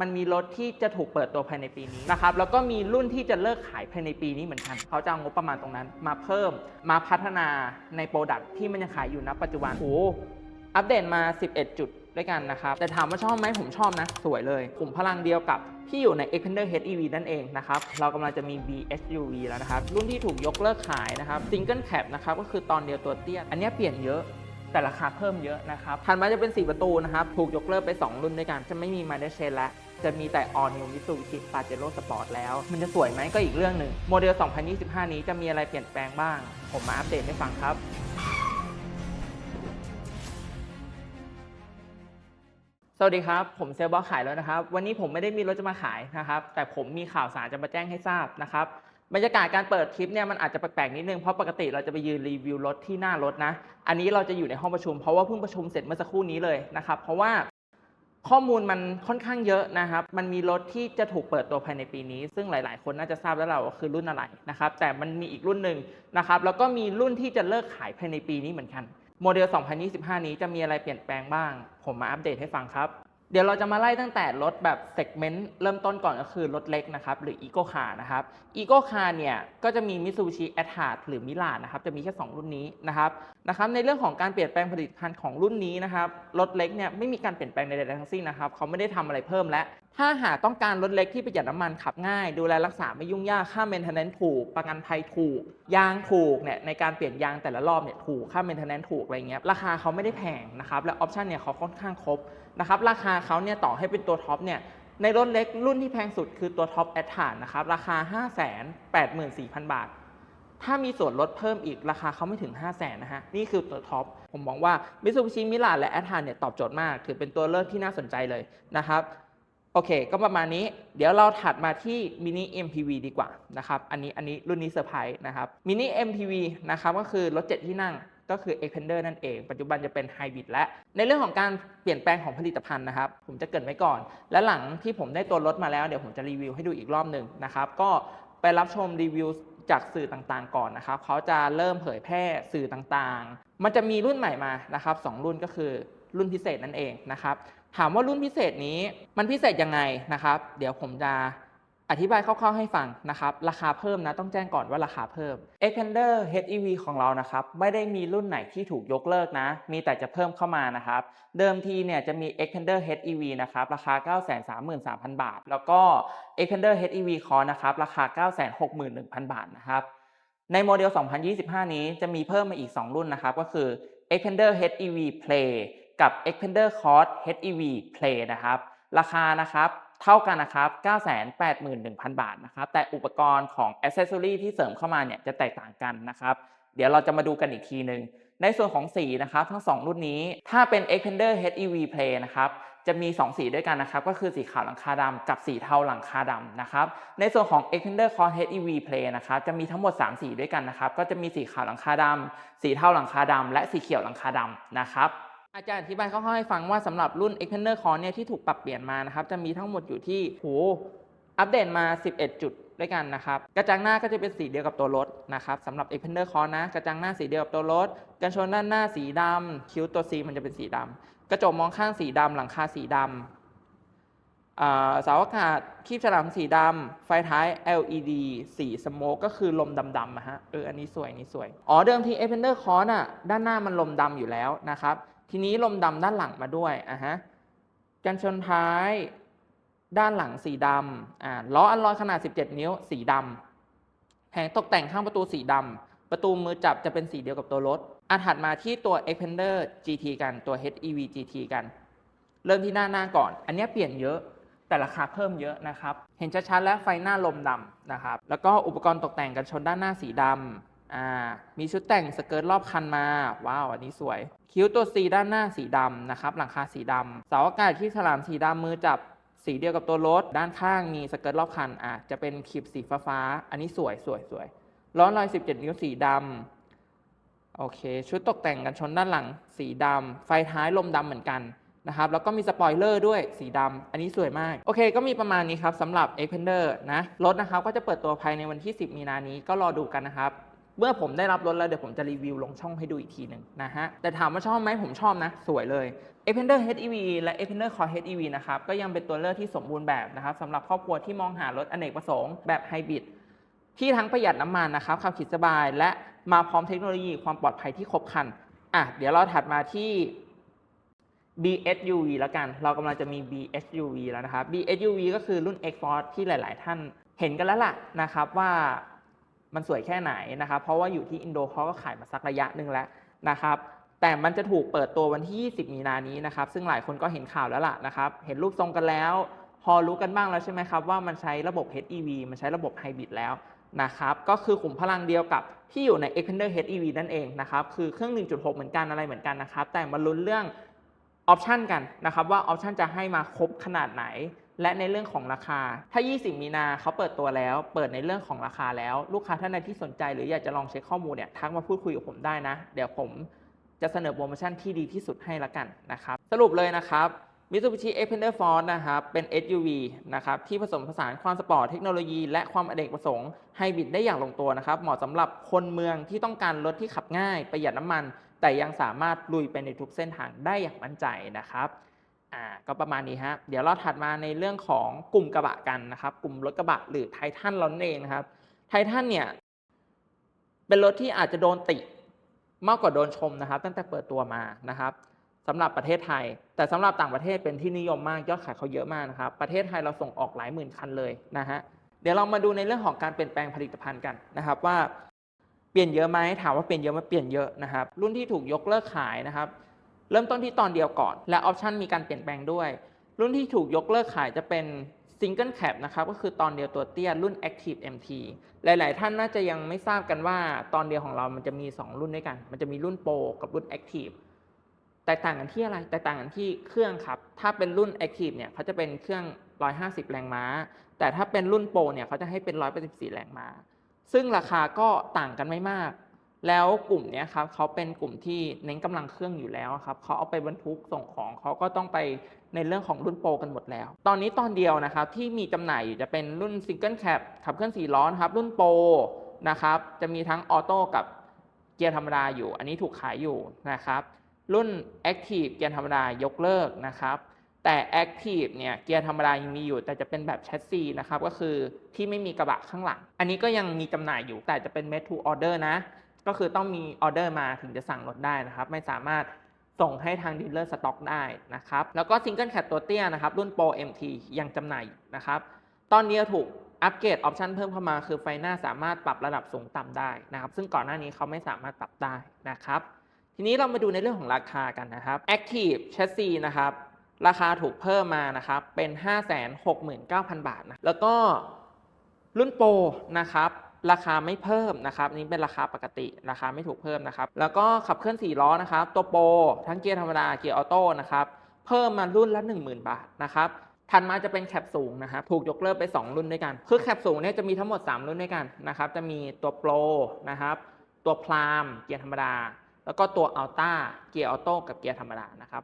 มันมีรถที่จะถูกเปิดตัวภายในปีนี้นะครับ แล้วก็มีรุ่นที่จะเลิกขายภายในปีนี้เหมือนกัน เขาจะเอางบประมาณตรงนั้น มาเพิ่ม มาพัฒนาในโปรดักที่มันยังขายอยู่ณปัจจุบัน โอ้อัปเดตมา 11 จุดด้วยกันนะครับ แต่ถามว่าชอบไหมผมชอบนะ สวยเลย กลุ่มพลังเดียวกับที่อยู่ใน Xpander HEV นั่นเองนะครับ เรากำลังจะมี BSUV แล้วนะครับ รุ่นที่ถูกยกเลิกขายนะครับ Single Cab นะครับ ก็คือตอนเดียวตัวเตี้ย อันนี้เปลี่ยนเยอะแต่ราคาเพิ่มเยอะนะครับถัดมาจะเป็น 4 ประตูนะครับ ถูกยกเลิกไป 2 รุ่นด้วยกัน จะไม่มีมาเดเชนแล้ว จะมีแต่ All New Mitsubishi Pajero Sport แล้ว มันจะสวยไหมก็อีกเรื่องหนึ่งโมเดล 2025 นี้จะมีอะไรเปลี่ยนแปลงบ้าง ผมมาอัปเดตให้ฟังครับสวัสดีครับ ผมเซลบอสขายแล้วนะครับ วันนี้ผมไม่ได้มีรถจะมาขายนะครับ แต่ผมมีข่าวสารจะมาแจ้งให้ทราบนะครับบรรยากาศการเปิดคลิปเนี่ยมันอาจจะแปลกๆนิดนึงเพราะปกติเราจะไปยืนรีวิวรถที่หน้ารถนะ อันนี้เราจะอยู่ในห้องประชุมเพราะว่าเพิ่งประชุมเสร็จเมื่อสักครู่นี้เลยนะครับเพราะว่า ข้อมูลมันค่อนข้างเยอะนะครับ มันมีรถที่จะถูกเปิดตัวภายในปีนี้ ซึ่งหลาย ๆ คนน่าจะทราบแล้วเราคือรุ่นอะไรนะครับ แต่มันมีอีกรุ่นหนึ่งนะครับ แล้วก็มีรุ่นที่จะเลิกขายภายในปีนี้เหมือนกัน โมเดล 2025 นี้จะมีอะไรเปลี่ยนแปลงบ้าง ผมมาอัปเดตให้ฟังครับ เดี๋ยวเราจะมาไล่ตั้งแต่รถแบบเซกเมนต์เริ่มต้นก่อนก็คือรถเล็กนะครับหรือ Eco Car นะครับ Eco Car เนี่ยก็จะมี Mitsubishi a t r a s หรือ Mirage นะครับจะมีแค่ 2 รุ่นนี้นะครับนะครับในเรื่องของการเปลี่ยนแปลงผลิตภัณฑ์ของรุ่นนี้นะครับรถเล็กเนี่ยไม่มีการเปลี่ยนแปลงใดๆทั้งสิ้นนะครับเขาไม่ได้ทำอะไรเพิ่มแล้วถ้าหากต้องการรถเล็กที่ประหยัดน้ำมันขับง่าย ดูแลรักษาไม่ยุ่งยากค่า maintenance ถูก ประกันภัยถูก ยางถูกเนี่ยในการเปลี่ยนยางแต่ละรอบเนี่ยถูกค่า maintenance ถูกอะไรเงี้ยราคาเขาไม่ได้แพงนะครับและออปชันเนี่ยเขาค่อนข้างครบ นะครับราคาเขาเนี่ยต่อให้เป็นตัวท็อปเนี่ยในรถเล็กรุ่นที่แพงสุดคือตัวท็อปแอด a านนะครับราคา 584,000 บาท ถ้ามีส่วนลดเพิ่มอีกราคาเขาไม่ถึง 5 0 0แสนนะฮะนี่คือตัวท็อปผมมองว่า Mitsubishi Mirage และ a t r a เนี่ยตอบโจทย์มาก ถือเป็นตัวเลือกที่น่าสนใจเลยนะครับโอเค ก็ประมาณนี้ เดี๋ยวเราถัดมาที่ Mini MPV ดีกว่านะครับ อันนี้ อันนี้รุ่นนี้เซอร์ไพรส์นะครับ Mini MPV นะครับ ก็คือรถ 7 ที่นั่ง ก็คือ Xpander นั่นเอง ปัจจุบันจะเป็นไฮบริดและในเรื่องของการเปลี่ยนแปลงของผลิตภัณฑ์นะครับ ผมจะเกรินไว้ก่อน และหลังที่ผมได้ตัวรถมาแล้วเดี๋ยวผมจะรีวิวให้ดูอีกรอบหนึ่งนะครับ ก็ไปรับชมรีวิวจากสื่อต่างๆ ก่อนนะครับเขาจะเริ่มเผยแพร่สื่อต่างๆ มันจะมีรุ่นใหม่มานะครับสองรุ่นก็คือรุ่นพิเศษนั่นเองนะครับ ถามว่ารุ่นพิเศษนี้มันพิเศษยังไงนะครับ เดี๋ยวผมจะ อธิบายคร่าวๆให้ฟังนะครับ ราคาเพิ่มนะต้องแจ้งก่อนว่าราคาเพิ่ม Xpander HEV ของเรานะครับไม่ได้มีรุ่นไหนที่ถูกยกเลิกนะ มีแต่จะเพิ่มเข้ามานะครับ เดิมทีเนี่ยจะมี Xpander HEV นะครับราคา 933,000 บาท แล้วก็ Xpander HEV Core นะครับราคา 961,000 บาทนะครับในโมเดล 2025 นี้จะมีเพิ่มมาอีก 2 รุ่นนะครับก็คือ Xpander HEV Play กับ Xpander Cross HEV Play นะครับราคานะครับ เท่ากันนะครับ 981,000 บาทนะครับ แต่อุปกรณ์ของ Accessory ที่เสริมเข้ามาเนี่ยจะแตกต่างกันนะครับ เดี๋ยวเราจะมาดูกันอีกทีหนึ่ง ในส่วนของสีนะครับ ทั้ง 2 รุ่นนี้ ถ้าเป็น Xpander HEV Play นะครับ จะมี 2 สีด้วยกันนะครับ ก็คือสีขาวหลังคาดำกับสีเทาหลังคาดำนะครับ ในส่วนของ Xpander Cross HEV Play นะครับ จะมีทั้งหมด 3 สีด้วยกันนะครับ ก็จะมีสีขาวหลังคาดำสีเทาหลังคาดำและสีเขียวหลังคาดำนะครับ อาจารย์อธิบายคร่าวๆให้ฟังว่าสำหรับรุ่น Xpander Core เนี่ยที่ถูกปรับเปลี่ยนมานะครับจะมีทั้งหมดอยู่ที่โหอัปเดตมา 11 จุดด้วยกันนะครับ กระจังหน้าก็จะเป็นสีเดียวกับตัวรถนะครับสำหรับ expander Core นะ กระจังหน้าสีเดียวกับตัวรถ กันชนด้านหน้าสีดำคิ้วตัว C มันจะเป็นสีดำกระจกมองข้างสีดำหลังคาสีดำเสาอากาศคีบฉลามสีดำไฟท้าย LED สีสโมกก็คือลมดำๆอะฮะเอออันนี้สวยอันนี้สวย อ๋อเดิมที expander Core น่ะด้านหน้ามันลมดำอยู่แล้วนะครับ ทีนี้ลมดำด้านหลังมาด้วยอะฮะกันชนท้ายด้านหลังสีดำอ่าล้ออัลลอยขนาด 17 นิ้วสีดำแผงตกแต่งข้างประตูสีดำประตูมือจับจะเป็นสีเดียวกับตัวรถอาถัดมาที่ตัว Xpander GT กันตัว HEV GT กัน เริ่มที่หน้าหน้าก่อน อันนี้เปลี่ยนเยอะแต่ราคาเพิ่มเยอะนะครับ เห็นชัดๆแล้วไฟหน้าลมดำนะครับ แล้วก็อุปกรณ์ตกแต่งกันชนด้านหน้าสีดำ อ่ามีชุดแต่งสเกิร์ตรอบคันมา ว้าวอันนี้สวย คิ้วตัว C ด้านหน้าสีดำนะครับ หลังคาสีดำเสาอากาศที่ฉลามสีดำมือจับสีเดียวกับตัวรถ ด้านข้างมีสเกิร์ตรอบคันอะจะเป็นขีบสีฟ้าๆอันนี้สวยสวยสวยล้อลอย 17 นิ้วสีดำโอเค ชุดตกแต่งกันชนด้านหลังสีดำไฟท้ายลมดำเหมือนกันนะครับแล้วก็มีสปอยเลอร์ด้วยสีดำอันนี้สวยมาก โอเค ก็มีประมาณนี้ครับสำหรับ Xpander นะรถนะครับก็จะเปิดตัวภายในวันที่ 10 มีนานี้ก็รอดูกันนะครับ เมื่อผมได้รับรถแล้วเดี๋ยวผมจะรีวิวลงช่องให้ดูอีกทีหนึ่งนะฮะ แต่ถามว่าชอบไหมผมชอบนะ สวยเลย e p e n d e r HEV และ e p e n d e r Core HEV นะครับ ก็ยังเป็นตัวเลือกที่สมบูรณ์แบบนะครับสำหรับครอบครัวที่มองหารถอเนกประสงค์แบบไฮบริดที่ทั้งประหยัดน้ำมันนะครับขับขี่สบาย และมาพร้อมเทคโนโลยีความปลอดภัยที่ครบครันอะเดี๋ยวเราถัดมาที่ BSUV แล้วกัน เรากำลังจะมี BSUV แล้วนะครับ BSUV ก็คือรุ่น X Force ที่หลาย ๆ ท่านเห็นกันแล้วล่ะนะครับว่า มันสวยแค่ไหนนะครับ เพราะว่าอยู่ที่อินโดเขาก็ขายมาสักระยะหนึ่งแล้วนะครับแต่มันจะถูกเปิดตัววันที่ 20 มีนานี้นะครับ ซึ่งหลายคนก็เห็นข่าวแล้วล่ะนะครับ เห็นรูปทรงกันแล้ว พอรู้กันบ้างแล้วใช่ไหมครับ ว่ามันใช้ระบบ HEV มันใช้ระบบไฮบริดแล้วนะครับ ก็คือขุมพลังเดียวกับที่อยู่ใน Xpander HEV นั่นเองนะครับ คือเครื่อง 1.6 เหมือนกันอะไรเหมือนกันนะครับ แต่มาลุ้นเรื่องออปชันกันนะครับว่าออปชันจะให้มาครบขนาดไหน และในเรื่องของราคา ถ้า 20 มีนาเขาเปิดตัวแล้ว เปิดในเรื่องของราคาแล้ว ลูกค้าท่านใดที่สนใจ หรืออยากจะลองเช็คข้อมูลเนี่ย ทักมาพูดคุยกับผมได้นะ เดี๋ยวผมจะเสนอโปรโมชั่นที่ดีที่สุดให้ละกันนะครับ สรุปเลยนะครับ Mitsubishi Xpander Force นะครับ เป็น SUV นะครับ ที่ผสมผสานความสปอร์ต เทคโนโลยี และความอเนกประสงค์ไฮบริดได้อย่างลงตัวนะครับ เหมาะสำหรับคนเมืองที่ต้องการรถที่ขับง่าย ประหยัดน้ำมัน แต่ยังสามารถลุยไปในทุกเส้นทางได้อย่างมั่นใจนะครับ อ่าก็ประมาณนี้ฮะเดี๋ยวเราถัดมาในเรื่องของกลุ่มกระบะกันนะครับ กลุ่มรถกระบะหรือไททันเรานั่นเองนะครับไททันเนี่ยเป็นรถที่อาจจะโดนติมากกว่าโดนชมนะครับ ตั้งแต่เปิดตัวมานะครับสำหรับประเทศไทย แต่สำหรับต่างประเทศเป็นที่นิยมมากยอดขายเขาเยอะมากนะครับ ประเทศไทยเราส่งออกหลายหมื่นคันเลยนะฮะเดี๋ยวเรามาดูในเรื่องของการเปลี่ยนแปลงผลิตภัณฑ์กันนะครับว่าเปลี่ยนเยอะไหมถามว่าเปลี่ยนเยอะไหมเปลี่ยนเยอะนะครับ รุ่นที่ถูกยกเลิกขายนะครับ เริ่มต้นที่ตอนเดียวก่อน และออปชันมีการเปลี่ยนแปลงด้วย รุ่นที่ถูกยกเลิกขายจะเป็นซิงเกิลแคปนะครับก็คือตอนเดียวตัวเตี้ยรุ่น Active MT หลาย ๆ ท่านน่าจะยังไม่ทราบกันว่าตอนเดียวของเรามันจะมี 2 รุ่นด้วยกัน มันจะมีรุ่นโปรกับรุ่น Active แตกต่างกันที่อะไร แตกต่างกันที่เครื่องครับ ถ้าเป็นรุ่น Active เนี่ยเขาจะเป็นเครื่อง 150 แรงม้า แต่ถ้าเป็นรุ่นโปรเนี่ยเขาจะให้เป็น 184 แรงม้า ซึ่งราคาก็ต่างกันไม่มาก แล้วกลุ่มเนี้ยครับเขาเป็นกลุ่มที่เน้นกำลังเครื่องอยู่แล้วครับเขาเอาไปบรรทุกส่งของเขาก็ต้องไปในเรื่องของรุ่นโปรกันหมดแล้ว ตอนนี้ตอนเดียวนะครับที่มีจำหน่ายอยู่จะเป็นรุ่นซิงเกิลแคปขับเคลื่อนสี่ล้อนะครับรุ่นโปรนะครับจะมีทั้งออโต้กับเกียร์ธรรมดาอยู่ อันนี้ถูกขายอยู่นะครับ รุ่น Active เกียร์ธรรมดายกเลิกนะครับแต่ Active เนี่ยเกียร์ธรรมดายังมีอยู่ แต่จะเป็นแบบแชสซีนะครับก็คือที่ไม่มีกระบะข้างหลัง อันนี้ก็ยังมีจำหน่ายอยู่แต่จะเป็น made to order นะ ก็คือต้องมีออเดอร์มาถึงจะสั่งรถได้นะครับ ไม่สามารถส่งให้ทางดีลเลอร์สต็อกได้นะครับ แล้วก็ซิงเกิลแคปตัวเตี้ยนะครับ รุ่น Pro MT ยังจำหน่ายนะครับ ตอนนี้ถูกอัปเกรดออปชันเพิ่มเข้ามาคือไฟหน้าสามารถปรับระดับสูงต่ำได้นะครับ ซึ่งก่อนหน้านี้เขาไม่สามารถปรับได้นะครับ ทีนี้เรามาดูในเรื่องของราคากันนะครับ Active Chassis นะครับ ราคาถูกเพิ่มมานะครับ เป็น 569,000 บาทนะ แล้วก็รุ่นโปรนะครับ ราคาไม่เพิ่มนะครับนนี้เป็นราคาปกติราคาไม่ถูกเพิ่มนะครับ แล้วก็ขับเคลื่อน4ล้อนะครับตัวโปรทั้งเกียร์ธรรมดาเกียร์ออโต้นะครับเพิ่มมารุ่นละ 10,000 บาทนะครับถัดมาจะเป็นแคปสูงนะครับถูกยกเลิกไป 2 รุ่นด้วยกัน คือแคปสูงเนี่ยจะมีทั้งหมด 3 รุ่นด้วยกันนะครับจะมีตัวโปรนะครับตัวพรามเกียร์ธรรมดา แล้วก็ตัวอัลต้าเกียร์ออโต้กับเกียร์ธรรมดานะครับ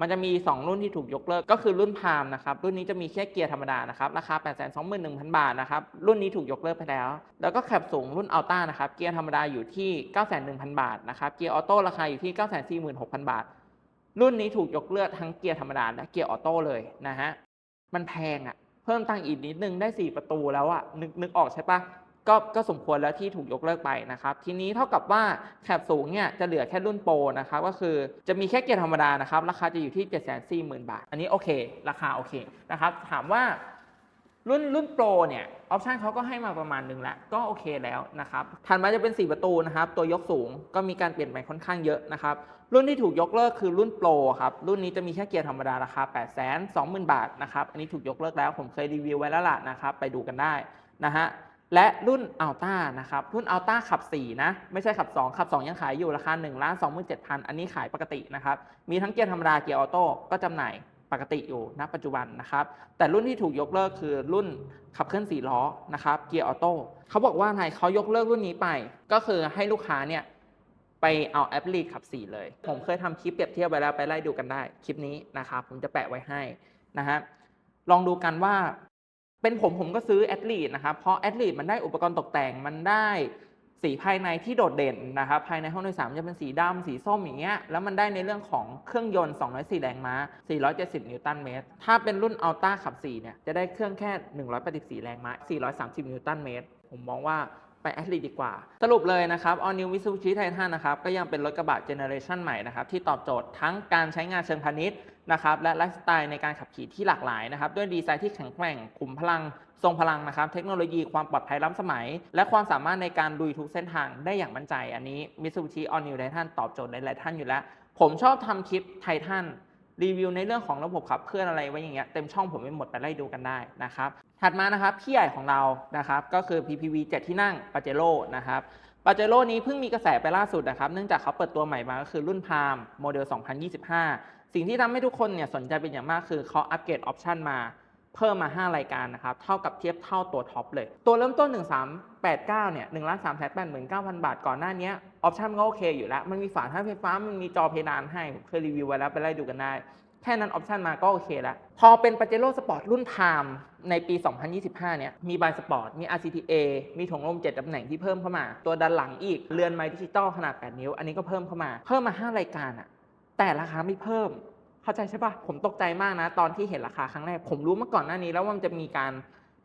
มันจะมี 2 รุ่นที่ถูกยกเลิกก็คือรุ่นพามนะครับ รุ่นนี้จะมีแค่เกียร์ธรรมดานะครับ ราคา 821,000 บาทนะครับ รุ่นนี้ถูกยกเลิกไปแล้ว แล้วก็แคปสูงรุ่นอัลต้านะครับ เกียร์ธรรมดาอยู่ที่ 91,000บาทนะครับ เกียร์ออโต้ราคาอยู่ที่ 946,000 บาท รุ่นนี้ถูกยกเลิกทั้งเกียร์ธรรมดาและเกียร์ออโต้เลยนะฮะ มันแพงอะ่ะ เพิ่มตังค์อีกนิดนึงได้ 4 ประตูแล้วอะ่ะนึกนึกออกใช่ปะ ก็ก็สมควรแล้วที่ถูกยกเลิกไปนะครับ ทีนี้เท่ากับว่าแคปสูงเนี่ยจะเหลือแค่รุ่นโปรนะครับก็คือจะมีแค่เกียร์ธรรมดานะครับ ราคาจะอยู่ที่ 740,000 บาท อันนี้โอเค ราคาโอเคนะครับ ถามว่ารุ่นรุ่นโปรเนี่ยออปชันเขาก็ให้มาประมาณหนึ่งแล้วก็โอเคแล้วนะครับถัดมาจะเป็น 4 ประตูนะครับ ตัวยกสูงก็มีการเปลี่ยนแปลงค่อนข้างเยอะนะครับ รุ่นที่ถูกยกเลิกคือรุ่นโปรครับ รุ่นนี้จะมีแค่เกียร์ธรรมดาราคา 8 2 0 0 0 0 บาทนะครับ อันนี้ถูกยกเลิกแล้วผมเคยรีวิวไว้แล้วล่ะนะครับ ไปดูกันได้นะฮะ และรุ่นอัลต้านะครับ รุ่นอัลต้าขับ 4 นะ ไม่ใช่ขับ 2 ขับ 2 ยังขายอยู่ราคา1นึ่งล้านสองหมื่นเจ็ดพันอันนี้ขายปกตินะครับ มีทั้งเกียร์ธรรมดาเกียร์ออโต้ก็จำหน่ายปกติอยู่ณปัจจุบันนะครับ แต่รุ่นที่ถูกยกเลิกคือรุ่นขับเคลื่อน4ล้อนะครับเกียร์ออโต้เขาบอกว่าไงเขายกเลิกรุ่นนี้ไป ก็คือให้ลูกค้าเนี่ยไปเอาแอปลีขับ 4 เลย ผมเคยทำคลิปเปรียบเทียบไว้แล้วไปไล่ดูกันได้คลิปนี้นะครับผมจะแปะไว้ให้นะฮะลองดูกันว่า เป็นผมผมก็ซื้อแอดลีดนะครับเพราะแอดลีดมันได้อุปกรณ์ตกแต่งมันได้สีภายในที่โดดเด่นนะครับภายในห้องโดยสารมันจะเป็นสีดำสีส้มอย่างเงี้ยแล้วมันได้ในเรื่องของเครื่องยนต์ 204 แรงม้า 470 นิวตันเมตร ถ้าเป็นรุ่นอัลต้าขับ4เนี่ยจะได้เครื่องแค่ 184 แรงม้า 430 นิวตันเมตร ผมมองว่า ไปแอ l ลีดีกว่า สรุปเลยนะครับ All New Mitsubishi Titan นะครับก็ยังเป็นรถกระบะเจเนอเรชันใหม่นะครับที่ตอบโจทย์ทั้งการใช้งานเชิงพาณิชย์นะครับและไลฟ์สไตล์ในการขับขี่ที่หลากหลายนะครับด้วยดีไซน์ที่แข็งแกร่งขุมพลัง ทรงพลังนะครับเทคโนโลยีความปลอดภัยล้ำสมัย และความสามารถในการลุยทุกเส้นทางได้อย่างมั่นใจ อันนี้ Mitsubishi All New Titan ตอบโจทย์หลายๆท่านอยู่แล้ว ผมชอบทำคลิปไททัน รีวิวในเรื่องของระบบขับเคลื่อนอะไรไว้อย่างเงี้ยเต็มช่องผมไม่หมดไปไล่ดูกันได้นะครับ ถัดมานะครับพี่ใหญ่ของเรานะครับก็คือ PPV 7 ที่นั่งปาเจโร่นะครับปาเจโร่นี้เพิ่งมีกระแสไปล่าสุดนะครับเนื่องจากเขาเปิดตัวใหม่มาก็คือรุ่นพามโมเดล 2025 สิ่งที่ทำให้ทุกคนเนี่ยสนใจเป็นอย่างมากคือเขาอัปเกรดออปชันมาเพิ่มมา 5 รายการนะครับ เท่ากับเทียบเท่าตัวท็อปเลย ตัวเริ่มต้น 1389 เนี่ย1,389,000 บาท ก่อนหน้านี้ ออปชันก็โอเคอยู่แล้ว มันมีฝาท้ายไฟฟ้า มันมีจอเพดานให้ผมเคยรีวิวไว้แล้วไปไล่ดูกันได้ แค่นั้นออปชันมาก็โอเคแล้ว พอเป็น Pajero Sport รุ่น Prime ในปี 2025 เนี่ย มีบายสปอร์ต มี RCTA มีถุงลม 7 ตำแหน่งที่เพิ่มเข้ามา ตัวด้านหลังอีก เรือนไม้ดิจิตอลขนาด 8 นิ้ว อันนี้ก็เพิ่มเข้ามา เพิ่มมา 5 รายการอะแต่ราคาไม่เพิ่ม เข้าใจใช่ปะผมตกใจมากนะ ตอนที่เห็นราคาครั้งแรก ผมรู้มาก่อนหน้านี้แล้วว่ามันจะมีการ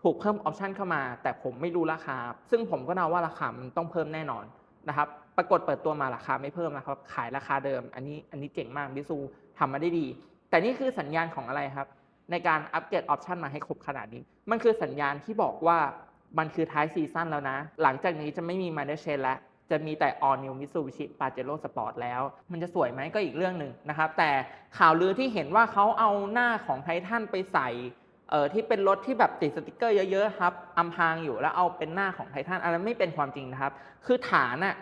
ถูกเพิ่มออปชันเข้ามา แต่ผมไม่รู้ราคา ซึ่งผมก็เดาว่าราคามันต้องเพิ่มแน่นอนนะครับ ปรากฏเปิดตัวมาราคาไม่เพิ่มนะครับ ขายราคาเดิม อันนี้อันนี้เจ๋งมากบิซูทำมาได้ดี แต่นี่คือสัญญาณของอะไรครับ ในการอัปเกรดออปชันมาให้ครบขนาดนี้ มันคือสัญญาณที่บอกว่ามันคือท้ายซีซั่นแล้วนะ หลังจากนี้จะไม่มีมาเดเชนแล้ว จะมีแต่ All New Mitsubishi Pajero Sport แล้ว มันจะสวยไหมก็อีกเรื่องหนึ่งนะครับ แต่ข่าวลือที่เห็นว่าเขาเอาหน้าของไททันไปใส่เอ่อที่เป็นรถที่แบบติดสติกเกอร์เยอะๆครับอำพรางอยู่แล้วเอาเป็นหน้าของไททันอันนั้นไม่เป็นความจริงนะครับ คือฐานอะ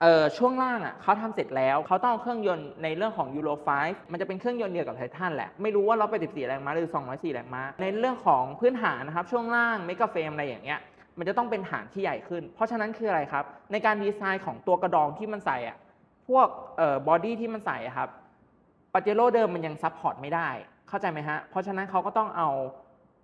เอ่อช่วงล่างอะเขาทำเสร็จแล้วเขาต้องเอาเครื่องยนต์ในเรื่องของ Euro 5มันจะเป็นเครื่องยนต์เดียวกับไททันแหละ ไม่รู้ว่า184แรงม้าหรือ 204 แรงม้า ในเรื่องของพื้นฐานนะครับ ช่วงล่างเมกะเฟรมอะไรอย่างเงี้ยมันจะต้องเป็นฐานที่ใหญ่ขึ้น เพราะฉะนั้นคืออะไรครับ ในการดีไซน์ของตัวกระดองที่มันใส่อะพวกเอ่อบอดี้ที่มันใส่ครับปาเจโร่เดิมมันยังซัพพอร์ตไม่ได้ เข้าใจไหมฮะ เพราะฉะนั้นเขาก็ต้องเอา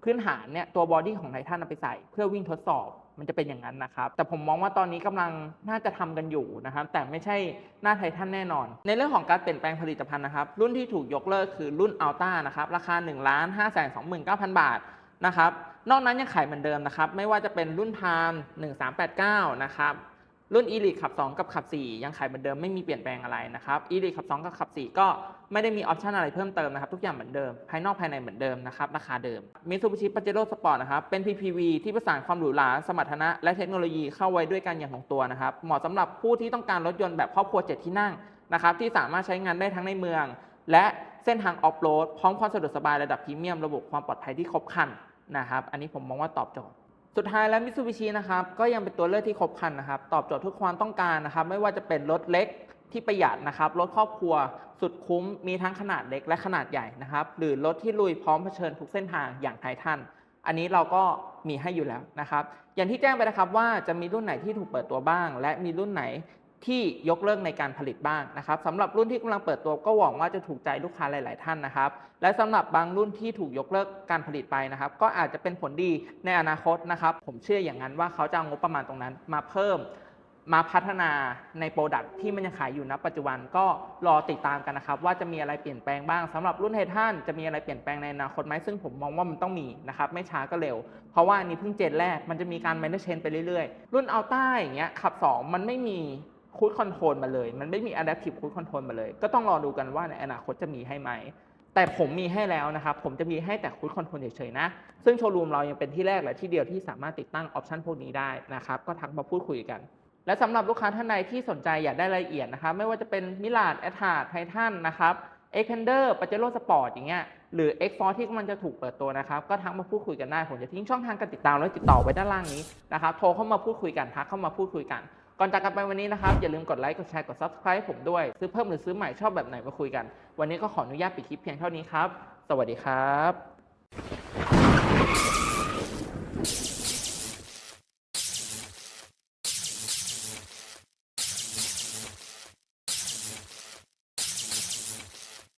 พื้นฐานเนี่ยตัวบอดี้ของไททันเอาไปใส่ เพื่อวิ่งทดสอบ มันจะเป็นอย่างนั้นนะครับ แต่ผมมองว่าตอนนี้กำลังน่าจะทำกันอยู่นะครับ แต่ไม่ใช่หน้าไททันแน่นอน ในเรื่องของการเปลี่ยนแปลงผลิตภัณฑ์นะครับ รุ่นที่ถูกยกเลิกคือรุ่นอัลต้านะครับ ราคา1 5 2 9 0 0 0บาทนะครับ นอกนั้นยังขายเหมือนเดิมนะครับ ไม่ว่าจะเป็นรุ่นพาม1389นะครับ รุ่น e l i t e ขับ 2 กับขับ 4 ยังขายเหมือนเดิมไม่มีเปลี่ยนแปลงอะไรนะครับ e l i t e ขับ 2 กับขับ 4 ก็ไม่ได้มีออปชันอะไรเพิ่มเติมนะครับ ทุกอย่างเหมือนเดิม ภายนอกภายในเหมือนเดิมนะครับ ราคาเดิม Mitsubishi Pajero Sport นะครับ เป็น PPV ที่ประสานความหรูหราสมรรถนะ และเทคโนโลยีเข้าไว้ด้วยกันอย่างลงตัวนะครับ เหมาะสำหรับผู้ที่ต้องการรถยนต์แบบครอบครัว 7 ที่นั่งนะครับที่สามารถใช้งานได้ทั้งในเมือง และเส้นทางออฟโรดพร้อมความสะดวกสบายระดับพรีเมียมระบบความปลอดภัยที่ครบครันนะครับอันนี้ผมมองว่าตอบโจทย์ สุดท้ายแล้วมิ t ซูบิชินะครับก็ยังเป็นตัวเลือกที่ครบครันนะครับ ตอบโจทย์ทุกความต้องการนะครับ ไม่ว่าจะเป็นรถเล็กที่ประหยัดนะครับรถครอบครัวสุดคุ้มมีทั้งขนาดเล็กและขนาดใหญ่นะครับ หรือรถที่ลุยพร้อมเผชิญทุกเส้นทางอย่างไททันอันนี้เราก็มีให้อยู่แล้วนะครับ อย่างที่แจ้งไปนะครับว่าจะมีรุ่นไหนที่ถูกเปิดตัวบ้าง และมีรุ่นไหน ที่ยกเลิกในการผลิตบ้างนะครับสำหรับรุ่นที่กำลังเปิดตัวก็หวังว่าจะถูกใจลูกค้าหลาย ๆ ท่านนะครับ และสำหรับบางรุ่นที่ถูกยกเลิกการผลิตไปนะครับ ก็อาจจะเป็นผลดีในอนาคตนะครับ ผมเชื่ออย่างนั้นว่าเขาจะเอางบประมาณตรงนั้นมาเพิ่มมาพัฒนาในโปรดักที่มันยังขายอยู่ณปัจจุบันก็รอติดตามกันนะครับ ว่าจะมีอะไรเปลี่ยนแปลงบ้างสำหรับรุ่นไททันจะมีอะไรเปลี่ยนแปลงในอนาคตไหมซึ่งผมมองว่ามันต้องมีนะครับ ไม่ช้าก็เร็ว เพราะว่าอันนี้เพิ่งเจนแรกมันจะมีการ manage chain ไปเรื่อยๆ รุ่นเอัลต้าอย่างเงี้ยขับ 2 มันไม่มี คูดคอนโทรลมาเลย มันไม่มี adaptive cruise control มาเลย ก็ต้องรอดูกันว่าในอนาคตจะมีให้ไหม แต่ผมมีให้แล้วนะครับ ผมจะมีให้แต่คูดคอนโทรลเฉยๆนะ ซึ่งโชว์รูมเรายังเป็นที่แรกและที่เดียวที่สามารถติดตั้งออปชันพวกนี้ได้นะครับ ก็ทักมาพูดคุยกัน และสำหรับลูกค้าท่านใดที่สนใจอยากได้รายละเอียดนะครับ ไม่ว่าจะเป็นมิลาดแอทาไททันนะครับเอ็กเพนเดอร์ปาเจโร่สปอร์ตอย่างเงี้ย หรือ X Force ที่มันจะถูกเปิดตัวนะครับ ก็ทักมาพูดคุยกันได้ ผมจะทิ้งช่องทางการติดตามและติดต่อไว้ด้านล่างนี้นะครับ โทรเข้ามาพูดคุยกัน ทักเข้ามาพูดคุยกัน ก่อนจากกันไปวันนี้นะครับ อย่าลืมกดไลค์กดแชร์กด subscribe ผมด้วย ซื้อเพิ่มหรือซื้อใหม่ชอบแบบไหนมาคุยกัน วันนี้ก็ขออนุญาตปิดคลิปเพียงเท่านี้ครับ สวัสดีครับ